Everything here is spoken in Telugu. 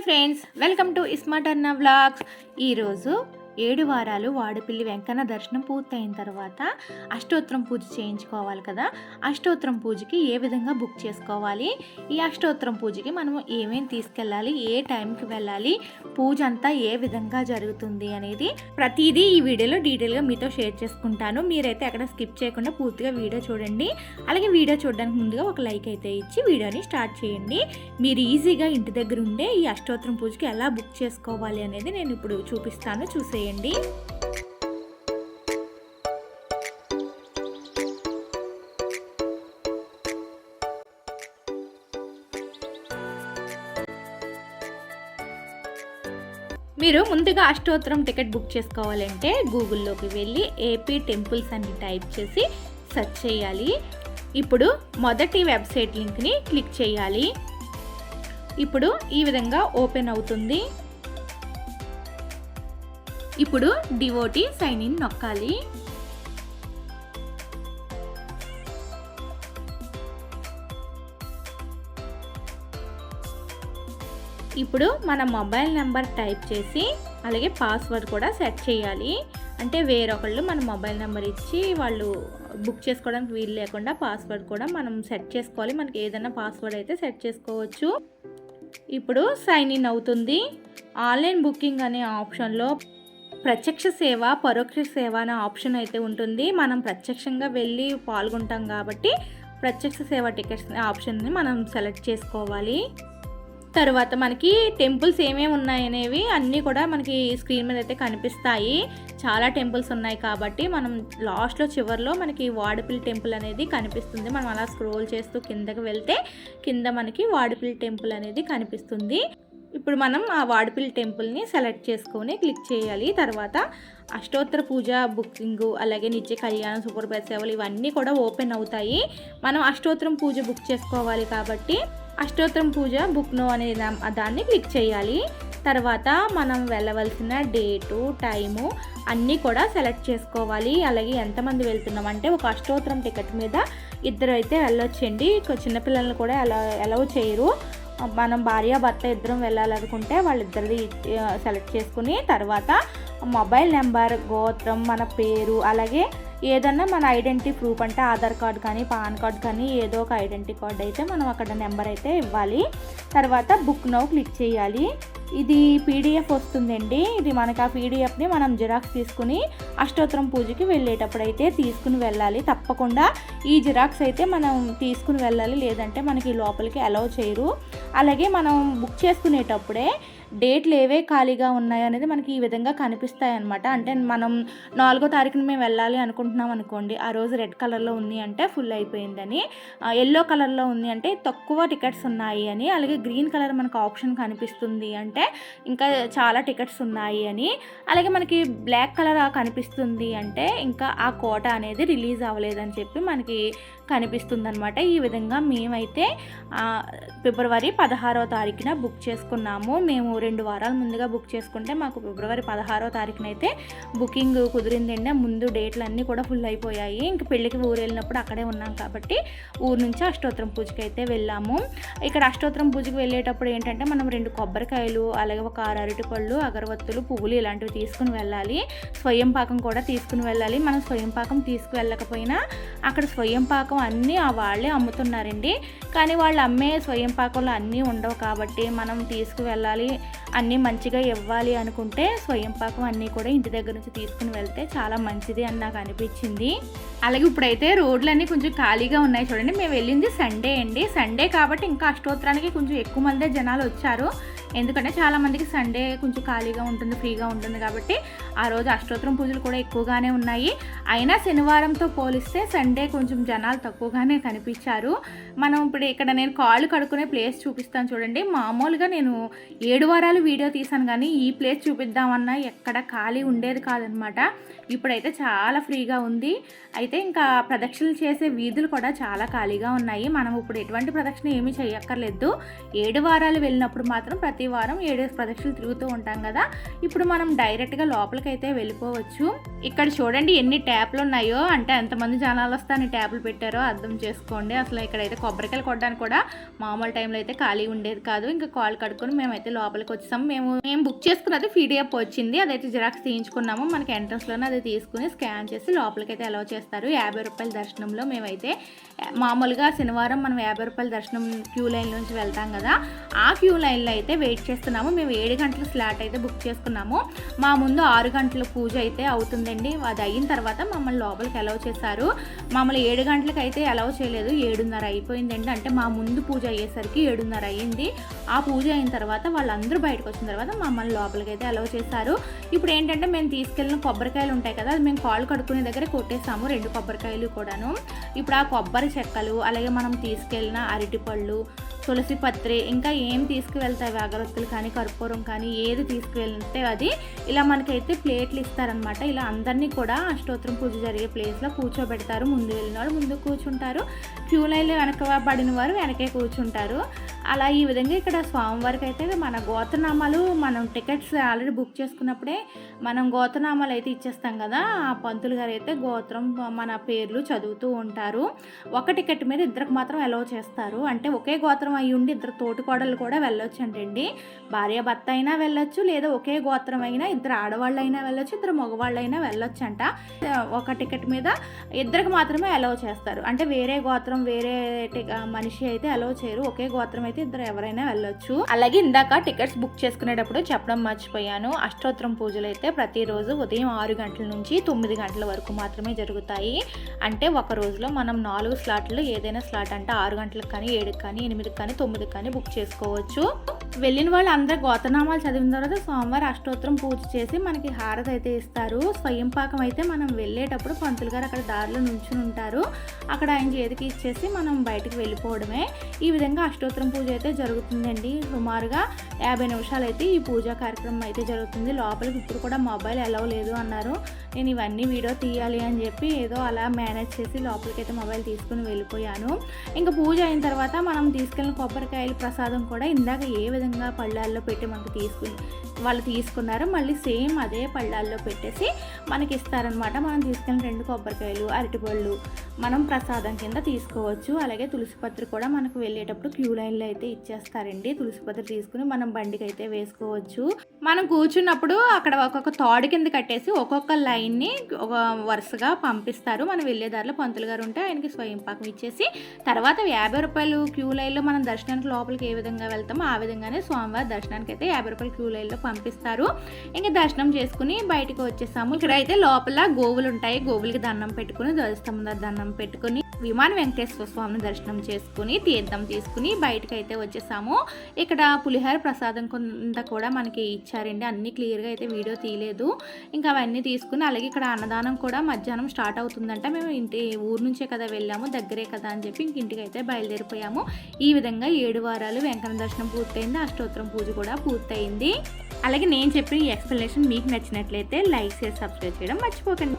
ఫ్రెండ్స్ వెల్కమ్ టు ఇస్మాటర్నా అన్న వ్లాగ్స్. ఈరోజు ఏడు వారాలు వాడపిల్లి వెంకన్న దర్శనం పూర్తయిన తర్వాత అష్టోత్తరం పూజ చేయించుకోవాలి కదా. అష్టోత్తరం పూజకి ఏ విధంగా బుక్ చేసుకోవాలి? ఈ అష్టోత్తరం పూజకి మనం ఏమేమి తీసుకెళ్ళాలి? ఏ టైంకి వెళ్ళాలి? పూజ అంతా ఏ విధంగా జరుగుతుంది అనేది ప్రతిదీ ఈ వీడియోలో డీటెయిల్గా మీతో షేర్ చేసుకుంటాను. మీరైతే అక్కడ స్కిప్ చేయకుండా పూర్తిగా వీడియో చూడండి. అలాగే వీడియో చూడడానికి ముందుగా ఒక లైక్ అయితే ఇచ్చి వీడియోని స్టార్ట్ చేయండి. మీరు ఈజీగా ఇంటి దగ్గర ఉండే ఈ అష్టోత్తరం పూజకి ఎలా బుక్ చేసుకోవాలి అనేది నేను ఇప్పుడు చూపిస్తాను. చూసే చూసేయండి మీరు ముందుగా అష్టోత్తరం టికెట్ బుక్ చేసుకోవాలంటే గూగుల్లోకి వెళ్ళి ఏపీ టెంపుల్స్ అని టైప్ చేసి సెర్చ్ చేయాలి. ఇప్పుడు మొదటి వెబ్సైట్ లింక్ని క్లిక్ చేయాలి. ఇప్పుడు ఈ విధంగా ఓపెన్ అవుతుంది. ఇప్పుడు డివోటీ సైన్ ఇన్ నొక్కాలి. ఇప్పుడు మన మొబైల్ నెంబర్ టైప్ చేసి అలాగే పాస్వర్డ్ కూడా సెట్ చేయాలి. అంటే వేరొకళ్ళు మన మొబైల్ నెంబర్ ఇచ్చి వాళ్ళు బుక్ చేసుకోవడానికి వీలు లేకుండా పాస్వర్డ్ కూడా మనం సెట్ చేసుకోవాలి. మనకి ఏదైనా పాస్వర్డ్ అయితే సెట్ చేసుకోవచ్చు. ఇప్పుడు సైన్ ఇన్ అవుతుంది. ఆన్లైన్ బుకింగ్ అనే ఆప్షన్లో ప్రత్యక్ష సేవ పరోక్ష సేవ అనే ఆప్షన్ అయితే ఉంటుంది. మనం ప్రత్యక్షంగా వెళ్ళి పాల్గొంటాం కాబట్టి ప్రత్యక్ష సేవ టికెట్స్ ఆప్షన్ని మనం సెలెక్ట్ చేసుకోవాలి. తర్వాత మనకి టెంపుల్స్ ఏమేమి ఉన్నాయనేవి అన్నీ కూడా మనకి స్క్రీన్ మీద అయితే కనిపిస్తాయి. చాలా టెంపుల్స్ ఉన్నాయి కాబట్టి మనం లాస్ట్లో చివరిలో మనకి వాడపిల్లి టెంపుల్ అనేది కనిపిస్తుంది. మనం అలా స్క్రోల్ చేస్తూ కిందకి వెళ్తే కింద మనకి వాడపిల్లి టెంపుల్ అనేది కనిపిస్తుంది. ఇప్పుడు మనం ఆ వాడపిల్లి టెంపుల్ని సెలెక్ట్ చేసుకొని క్లిక్ చేయాలి. తర్వాత అష్టోత్తర పూజ బుకింగ్ అలాగే నిత్య కళ్యాణం సూపర్ సేవలు ఇవన్నీ కూడా ఓపెన్ అవుతాయి. మనం అష్టోత్తరం పూజ బుక్ చేసుకోవాలి కాబట్టి అష్టోత్తరం పూజ బుక్ను అనే దాన్ని క్లిక్ చేయాలి. తర్వాత మనం వెళ్ళవలసిన డేటు టైము అన్నీ కూడా సెలెక్ట్ చేసుకోవాలి. అలాగే ఎంతమంది వెళ్తున్నాం అంటే ఒక అష్టోత్తరం టికెట్ మీద ఇద్దరు అయితే వెళ్ళొచ్చండి. ఇక చిన్నపిల్లల్ని కూడా ఎలా అలౌ చేయరు. మనం భార్య భర్త ఇద్దరం వెళ్ళాలనుకుంటే వాళ్ళిద్దరిది సెలెక్ట్ చేసుకుని తర్వాత మొబైల్ నెంబర్ గోత్రం మన పేరు అలాగే ఏదన్నా మన ఐడెంటిటీ ప్రూఫ్ అంటే ఆధార్ కార్డ్ కానీ పాన్ కార్డ్ కానీ ఏదో ఒక ఐడెంటిటీ కార్డ్ అయితే మనం అక్కడ నెంబర్ అయితే ఇవ్వాలి. తర్వాత బుక్ నౌ క్లిక్ చేయాలి. ఇది పీడిఎఫ్ వస్తుందండి. ఇది మనకు ఆ పీడిఎఫ్ని మనం జిరాక్స్ తీసుకుని అష్టోత్తరం పూజకి వెళ్ళేటప్పుడు అయితే తీసుకుని వెళ్ళాలి. తప్పకుండా ఈ జిరాక్స్ అయితే మనం తీసుకుని వెళ్ళాలి. లేదంటే మనకి లోపలికి అలౌ చేయరు. అలాగే మనం బుక్ చేసుకునేటప్పుడే డేట్లు ఏవే ఖాళీగా ఉన్నాయి అనేది మనకి ఈ విధంగా కనిపిస్తాయి అనమాట అంటే మనం నాలుగో తారీఖున మేము వెళ్ళాలి అనుకుంటున్నాం అనుకోండి ఆ రోజు రెడ్ కలర్లో ఉంది అంటే ఫుల్ అయిపోయిందని ఎల్లో కలర్లో ఉంది అంటే తక్కువ టికెట్స్ ఉన్నాయి అని అలాగే గ్రీన్ కలర్ మనకు ఆప్షన్ కనిపిస్తుంది అంటే ఇంకా చాలా టికెట్స్ ఉన్నాయి అని అలాగే మనకి బ్లాక్ కలర్ కనిపిస్తుంది అంటే ఇంకా ఆ కోట అనేది రిలీజ్ అవ్వలేదని చెప్పి మనకి కనిపిస్తుంది అనమాట ఈ విధంగా మేమైతే ఫిబ్రవరి పదహారో తారీఖున బుక్ చేసుకున్నాము. మేము రెండు వారాల ముందుగా బుక్ చేసుకుంటే మాకు ఫిబ్రవరి పదహారో తారీఖున అయితే బుకింగ్ కుదిరిందండి. ముందు డేట్లు అన్నీ కూడా ఫుల్ అయిపోయాయి. ఇంక పెళ్ళికి ఊరు వెళ్ళినప్పుడు అక్కడే ఉన్నాం కాబట్టి ఊరు నుంచి అష్టోత్తరం పూజకి అయితే వెళ్ళాము. ఇక్కడ అష్టోత్తరం పూజకి వెళ్ళేటప్పుడు ఏంటంటే మనం రెండు కొబ్బరికాయలు అలాగే ఒక ఆరు అరటిపళ్ళు అగరవత్తులు పువ్వులు ఇలాంటివి తీసుకుని వెళ్ళాలి. స్వయం పాకం కూడా తీసుకుని వెళ్ళాలి. మనం స్వయం పాకం తీసుకువెళ్ళకపోయినా అక్కడ స్వయం పాకం అన్నీ ఆ వాళ్ళే అమ్ముతున్నారండి. కానీ వాళ్ళు అమ్మే స్వయం పాకంలో అన్నీ ఉండవు కాబట్టి మనం తీసుకువెళ్ళాలి. అన్నీ మంచిగా ఇవ్వాలి అనుకుంటే స్వయం పాకం అన్నీ కూడా ఇంటి దగ్గర నుంచి తీసుకుని వెళ్తే చాలా మంచిది అని నాకు అనిపించింది. అలాగే ఇప్పుడైతే రోడ్లన్నీ కొంచెం ఖాళీగా ఉన్నాయి చూడండి. మేము వెళ్ళింది సండే అండి. సండే కాబట్టి ఇంకా అష్టోత్తరానికి కొంచెం ఎక్కువ మందే జనాలు వచ్చారు. ఎందుకంటే చాలామందికి సండే కొంచెం ఖాళీగా ఉంటుంది ఫ్రీగా ఉంటుంది కాబట్టి ఆ రోజు అష్టోత్తరం పూజలు కూడా ఎక్కువగానే ఉన్నాయి. అయినా శనివారంతో పోలిస్తే సండే కొంచెం జనాలు తక్కువగానే కనిపించారు. మనం ఇప్పుడు ఇక్కడ నేను కాళ్ళు కడుక్కునే ప్లేస్ చూపిస్తాను చూడండి. మామూలుగా నేను ఏడు వారాలు వీడియో తీసాను కానీ ఈ ప్లేస్ చూపిద్దామన్నా ఎక్కడ ఖాళీ ఉండేది కాదనమాట. ఇప్పుడైతే చాలా ఫ్రీగా ఉంది. అయితే ఇంకా ప్రదక్షిణలు చేసే వీధులు కూడా చాలా ఖాళీగా ఉన్నాయి. మనం ఇప్పుడు ఎటువంటి ప్రదక్షిణ ఏమీ చేయక్కర్లేదు. ఏడు వారాలు వెళ్ళినప్పుడు మాత్రం ప్రతి వారం ఏడు ప్రదక్షిణలు తిరుగుతూ ఉంటాం కదా. ఇప్పుడు మనం డైరెక్ట్గా లోపలికి అయితే వెళ్ళిపోవచ్చు. ఇక్కడ చూడండి ఎన్ని ట్యాప్లు ఉన్నాయో. అంటే ఎంతమంది జనాలు వస్తే అన్ని ట్యాప్లు పెట్టారో అర్థం చేసుకోండి. అసలు ఇక్కడైతే కొబ్బరికాయలు కొట్టడానికి కూడా మామూలు టైంలో అయితే ఖాళీ ఉండేది కాదు. ఇంకా కాల్ కడుక్కొని మేమైతే లోపలికి వచ్చాము మేము మేము బుక్ చేసుకున్నది పీడిఎఫ్ వచ్చింది. అదైతే జిరాక్స్ తీయించుకున్నాము. మనకి ఎంట్రన్స్లోనే అది తీసుకుని స్కాన్ చేసి లోపలికి అయితే అలౌ చేస్తారు. యాభై రూపాయల దర్శనంలో మేమైతే మామూలుగా శనివారం మనం యాభై రూపాయల దర్శనం క్యూ లైన్ నుంచి వెళ్తాం కదా ఆ క్యూ లైన్లో అయితే వెయిట్ చేస్తున్నాము. మేము ఏడు గంటల స్లాట్ అయితే బుక్ చేసుకున్నాము. మా ముందు ఆరు గంటల పూజ అయితే అవుతుందండి. అది అయిన తర్వాత మమ్మల్ని లోపలికి అలౌ చేశారు. మమ్మల్ని ఏడు గంటలకు అయితే అలౌ చేయలేదు. ఏడున్నర అయిపోయిందండి. అంటే మా ముందు పూజ అయ్యేసరికి ఏడున్నర అయ్యింది. ఆ పూజ అయిన తర్వాత వాళ్ళందరూ బయటకు వచ్చిన తర్వాత మమ్మల్ని లోపలికి అయితే అలౌ చేశారు. ఇప్పుడు ఏంటంటే మేము తీసుకెళ్ళిన కొబ్బరికాయలు ఉంటాయి కదా అది మేము కాళ్ళు కడుక్కునే దగ్గర కొట్టేసాము. రెండు కొబ్బరికాయలు కూడాను. ఇప్పుడు ఆ కొబ్బరి చెక్కలు అలాగే మనం తీసుకెళ్ళిన అరటిపళ్ళు తులసి పత్రి ఇంకా ఏం తీసుకువెళ్తాయి అగరత్తులు కానీ కర్పూరం కానీ ఏది తీసుకువెళ్తే అది ఇలా మనకైతే ప్లేట్లు ఇస్తారనమాట ఇలా అందరినీ కూడా అష్టోత్తరం పూజ జరిగే ప్లేస్లో కూర్చోబెడతారు. ముందు వెళ్ళిన వాళ్ళు ముందు కూర్చుంటారు. క్యూ లైన్లో వెనక పడిన వారు వెనకే కూర్చుంటారు. అలా ఈ విధంగా ఇక్కడ స్వామివారికి అయితే మన గోతనామాలు మనం టికెట్స్ ఆల్రెడీ బుక్ చేసుకున్నప్పుడే మనం గోతనామాలు అయితే ఇచ్చేస్తాం కదా. ఆ పంతులు గారు అయితే గోత్రం మన పేర్లు చదువుతూ ఉంటారు. ఒక టికెట్ మీద ఇద్దరికి మాత్రం అలౌ చేస్తారు. అంటే ఒకే గోత్రం అయి ఉండి ఇద్దరు తోటికోడలు కూడా వెళ్ళొచ్చు అంటండి భార్య భర్త అయినా వెళ్ళొచ్చు లేదా ఒకే గోత్రం అయినా ఇద్దరు ఆడవాళ్ళు అయినా వెళ్ళొచ్చు ఇద్దరు మగవాళ్ళు అయినా వెళ్ళొచ్చు అంట ఒక టికెట్ మీద ఇద్దరికి మాత్రమే అలౌ చేస్తారు. అంటే వేరే గోత్రం వేరే మనిషి అయితే అలౌ చేయరు. ఒకే గోత్రం అయితే ఇద్దరు ఎవరైనా వెళ్ళొచ్చు. అలాగే ఇందాక టికెట్స్ బుక్ చేసుకునేటప్పుడు చెప్పడం మర్చిపోయాను. అష్టోత్తరం పూజలు అయితే ప్రతిరోజు ఉదయం ఆరు గంటల నుంచి తొమ్మిది గంటల వరకు మాత్రమే జరుగుతాయి. అంటే ఒక రోజులో మనం నాలుగు స్లాట్లు ఏదైనా స్లాట్ అంటే ఆరు గంటలకు కానీ ఏడుకి కానీ ఎనిమిదికి కానీ తొమ్మిదికి కానీ బుక్ చేసుకోవచ్చు. వెళ్ళిన వాళ్ళు అందరూ గోతనామాలు చదివిన తర్వాత సోమవారం అష్టోత్తరం పూజ చేసి మనకి హారతి అయితే ఇస్తారు. స్వయం పాకం అయితే మనం వెళ్ళేటప్పుడు పంతులు గారు అక్కడ దారిలో నుంచుని ఉంటారు. అక్కడ ఆయన చేతికి ఇచ్చేసి మనం బయటికి వెళ్ళిపోవడమే. ఈ విధంగా అష్టోత్తరం పూజ అయితే జరుగుతుందండి. సుమారుగా యాభై నిమిషాలు అయితే ఈ పూజా కార్యక్రమం అయితే జరుగుతుంది. లోపలికి ఇప్పుడు కూడా మొబైల్ ఎలవ్ లేదు అన్నారు. నేను ఇవన్నీ వీడియో తీయాలి అని చెప్పి ఏదో అలా మేనేజ్ చేసి లోపలికి అయితే మొబైల్ తీసుకుని వెళ్ళిపోయాను. ఇంకా పూజ అయిన తర్వాత మనం తీసుకెళ్ళిన కొబ్బరికాయలు ప్రసాదం కూడా ఇందాక ఏ విధంగా పళ్ళాల్లో పెట్టి మనకు తీసుకుని వాళ్ళు తీసుకున్నారు. మళ్ళీ సేమ్ అదే పళ్ళాల్లో పెట్టేసి మనకి ఇస్తారనమాట మనం తీసుకెళ్ళిన రెండు కొబ్బరికాయలు అరటిపళ్ళు మనం ప్రసాదం కింద తీసుకోవచ్చు. అలాగే తులసి పత్రి కూడా మనకు వెళ్ళేటప్పుడు క్యూ లైన్లో అయితే ఇచ్చేస్తారండి. తులసి పత్రి తీసుకుని మనం బండికి అయితే వేసుకోవచ్చు. మనం కూర్చున్నప్పుడు అక్కడ ఒక్కొక్క తాడు కింద కట్టేసి ఒక్కొక్క లైన్ని ఒక వరుసగా పంపిస్తారు. మనం వెళ్ళే దారిలో పంతులు గారు ఉంటే ఆయనకి స్వయం పాకం ఇచ్చేసి తర్వాత యాభై రూపాయలు క్యూ లైన్లో మనం దర్శనానికి లోపలికి ఏ విధంగా వెళ్తామో ఆ విధంగానే స్వామివారి దర్శనానికి అయితే యాభై రూపాయలు క్యూ లైన్లో పంపిస్తారు. ఇంకా దర్శనం చేసుకుని బయటకు వచ్చేసాము. ఇక్కడ అయితే లోపల గోవులు ఉంటాయి గోవులకి దండం పెట్టుకుని ధ్వజస్తంభం దండం పెట్టుకుని విమాన వెంకటేశ్వర స్వామిని దర్శనం చేసుకుని తీర్థం తీసుకుని బయటకు అయితే వచ్చేసాము. ఇక్కడ పులిహోర ప్రసాదం కొంత కూడా మనకి ఇచ్చారండి. అన్ని క్లియర్గా అయితే వీడియో తీయలేదు. ఇంకా అవన్నీ తీసుకుని అలాగే ఇక్కడ అన్నదానం కూడా మధ్యాహ్నం స్టార్ట్ అవుతుందంట. మేము ఇంటి ఊరు నుంచే కదా వెళ్ళాము దగ్గరే కదా అని చెప్పి ఇంక ఇంటికి అయితే బయలుదేరిపోయాము. ఈ విధంగా ఏడు వారాలు వెంకన్న దర్శనం పూర్తయింది. అష్టోత్తరం పూజ కూడా పూర్తయింది. అలాగే నేను చెప్పిన ఈ ఎక్స్ప్లెనేషన్ మీకు నచ్చినట్లయితే లైక్ చేసి సబ్స్క్రైబ్ చేయడం మర్చిపోకండి.